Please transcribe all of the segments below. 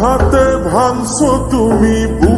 আঘাতে ভাঙছো তুমি বুকের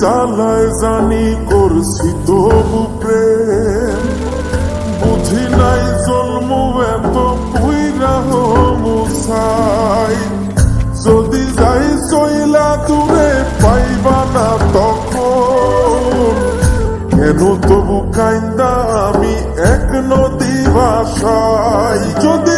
জ্বালায় জানি করছি তবু প্রেম। বুঝি নাই জন্ম এত পুইরা মুসাই যদি যাই চইলা দূরে পাইবা না তখন। কেন তবু কাইন্দা আমি এক নদী ভাষাই যদি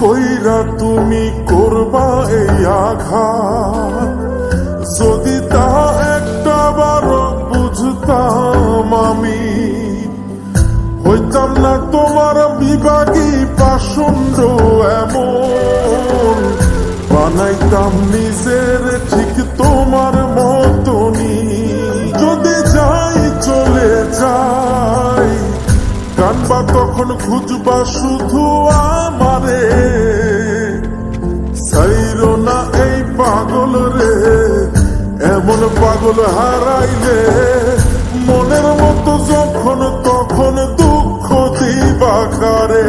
কইরা তুমি করবা এই আঘাত? যদি তা একটা বার বুঝতাম আমি, হইতাম না তোমার বিভাগী পাষণ্ড এমন। বানাইতাম নিজের তখন খুঁজবা শুধু আমারে। সাইরো না এই পাগল রে, এমন পাগল হারাইলে মনের মতো যখন তখন দুঃখ দিবা কারে।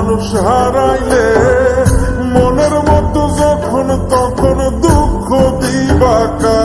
মানুষ হারাইলে মনের মতো যখন তখন দুঃখ দিবাকা